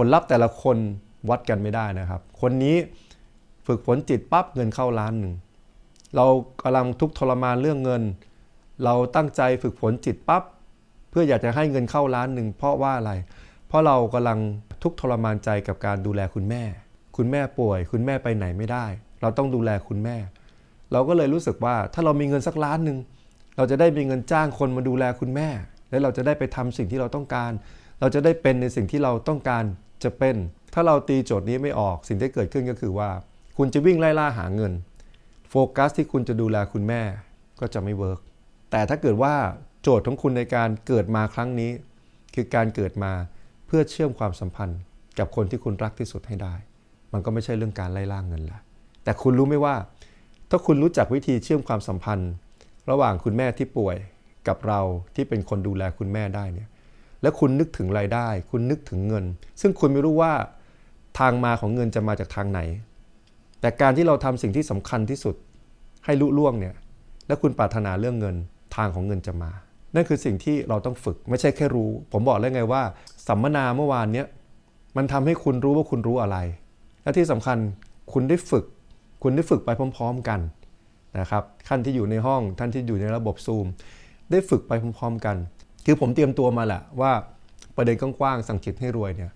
ผลลัพธ์แต่ละคนวัดกันไม่ได้นะครับ คนนี้ฝึกฝนจิตปั๊บเงินเข้าล้านหนึ่งเรากำลังทุกทรมานเรื่องเงิน เราตั้งใจฝึกฝนจิตปั๊บเพื่ออยากจะให้เงินเข้าล้านหนึ่งเพราะว่าอะไร เพราะเรากำลังทุกทรมานใจกับการดูแลคุณแม่ คุณแม่ป่วย คุณแม่ไปไหนไม่ได้ เราต้องดูแลคุณแม่ เราก็เลยรู้สึกว่าถ้าเรามีเงินสักล้านหนึ่งเราจะได้มีเงินจ้างคนมาดูแลคุณแม่ และเราจะได้ไปทำสิ่งที่เราต้องการ เราจะได้เป็นในสิ่งที่เราต้องการ จะเป็น ถ้าเราตีโจทย์นี้ไม่ออกสิ่งที่เกิดขึ้นก็คือว่า คุณจะวิ่งไล่ล่าหาเงิน โฟกัสที่คุณจะดูแลคุณแม่ก็จะไม่เวิร์กแต่ถ้าเกิดว่าโจทย์ของคุณในการเกิดมาครั้งนี้ คือการเกิดมาเพื่อเชื่อมความสัมพันธ์ กับคนที่คุณรักที่สุดให้ได้ มันก็ไม่ใช่เรื่องการไล่ล่าเงินละแต่คุณรู้ไหมว่า ถ้าคุณรู้จักวิธีเชื่อมความสัมพันธ์ ระหว่างคุณแม่ที่ป่วยกับเราที่เป็นคนดูแลคุณแม่ได้เนี่ย และคุณนึกถึงรายได้ คุณนึกถึงเงิน ซึ่งคุณไม่รู้ว่าทางมาของเงินจะมาจากทางไหน แต่การที่เราทำสิ่งที่สำคัญที่สุด ให้ลุล่วงเนี่ย และคุณปรารถนาเรื่องเงินทางของเงินจะมา นั่นคือสิ่งที่เราต้องฝึกไม่ใช่แค่รู้ ผมบอกแล้วไงว่า สัมมนาเมื่อวานเนี้ยมันทำให้คุณรู้ว่าคุณรู้อะไร และที่สำคัญคุณได้ฝึก คุณได้ฝึกไปพร้อม ๆ กันนะครับท่านที่อยู่ในห้องท่านที่อยู่ในระบบซูม ได้ฝึกไปพร้อม ๆ กัน คือผมเตรียมตัวมาแหละว่าประเด็นกว้างๆสั่งจิตให้รวยเนี่ย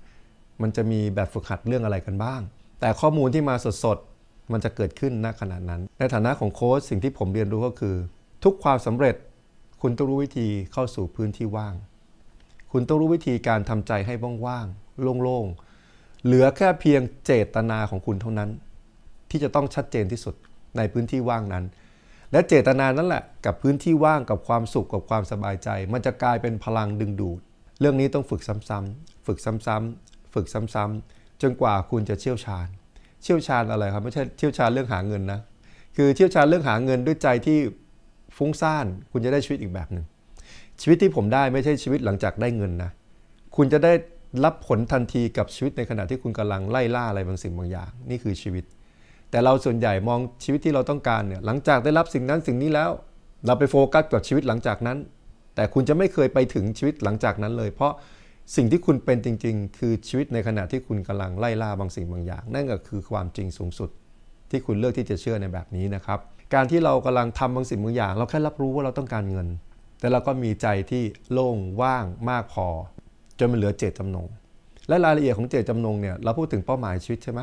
มันจะมีแบบฝึกหัดเรื่องอะไรกันบ้าง แต่ข้อมูลที่มาสดๆ มันจะเกิดขึ้นณขณะนั้น ในฐานะของโค้ชสิ่งที่ผมเรียนรู้ก็คือ ทุกความสำเร็จคุณต้องรู้วิธีเข้าสู่พื้นที่ว่าง คุณต้องรู้วิธีการทำใจให้ว่างๆโล่งๆ เหลือแค่เพียงเจตนาของคุณเท่านั้น ที่จะต้องชัดเจนที่สุดในพื้นที่ว่างนั้น และเจตนานั่นแหละ กับพื้นที่ว่างกับความสุขกับความสบายใจ มันจะกลายเป็นพลังดึงดูด เรื่องนี้ต้องฝึกซ้ำๆฝึกซ้ำๆฝึกซ้ำๆจนกว่าคุณจะเชี่ยวชาญ เชี่ยวชาญอะไรครับไม่ใช่เชี่ยวชาญเรื่องหาเงินนะคือเชี่ยวชาญเรื่องหาเงินด้วยใจที่ฟุ้งซ่านคุณจะได้ชีวิตอีกแบบหนึ่งชีวิตที่ผมได้ไม่ใช่ชีวิตหลังจากได้เงินนะคุณจะได้รับผลทันทีกับชีวิตในขณะที่คุณกำลังไล่ล่าอะไรบางสิ่งบางอย่าง นี่คือชีวิต แต่เราส่วนใหญ่มองชีวิตที่เราต้องการเนี่ยหลังจากได้รับสิ่งนั้นสิ่งนี้แล้ว เราไปโฟกัสกับชีวิตหลังจากนั้น แต่คุณจะไม่เคยไปถึงชีวิตหลังจากนั้นเลย เพราะสิ่งที่คุณเป็นจริง ๆ คือชีวิตในขณะที่คุณกำลังไล่ล่าบางสิ่งบางอย่าง นั่นก็คือความจริงสูงสุด ที่คุณเลือกที่จะเชื่อในแบบนี้นะครับ การที่เรากำลังทำบางสิ่งบางอย่าง เราแค่รับรู้ว่าเราต้องการเงิน แต่เราก็มีใจที่โล่งว่างมากพอ จนมันเหลือเจตจำนง และรายละเอียดของเจตจำนงเนี่ยเราพูดถึงเป้าหมายชีวิตใช่ไหม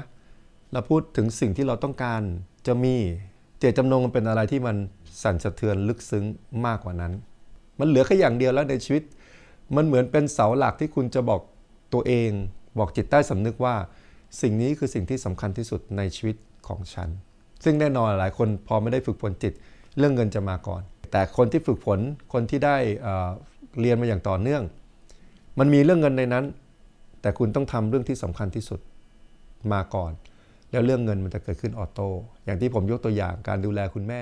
เราพูดถึงสิ่งที่เราต้องการจะมีเจตจำนงมันเป็นอะไรที่มันสั่นสะเทือนลึกซึ้งมากกว่านั้น มันเหลือแค่อย่างเดียวแล้วในชีวิต มันเหมือนเป็นเสาหลักที่คุณจะบอกตัวเอง บอกจิตใต้สำนึกว่า สิ่งนี้คือสิ่งที่สำคัญที่สุดในชีวิตของฉัน ซึ่งแน่นอนหลายคนพอไม่ได้ฝึกฝนจิตเรื่องเงินจะมาก่อน แต่คนที่ฝึกฝนคนที่ได้เเรียนมาอย่างต่อเนื่อง มันมีเรื่องเงินในนั้น แต่คุณต้องทำเรื่องที่สำคัญที่สุดมาก่อน แล้วเรื่องเงินมันจะเกิดขึ้นออโต้อย่างที่ผมยกตัวอย่างการดูแลคุณแม่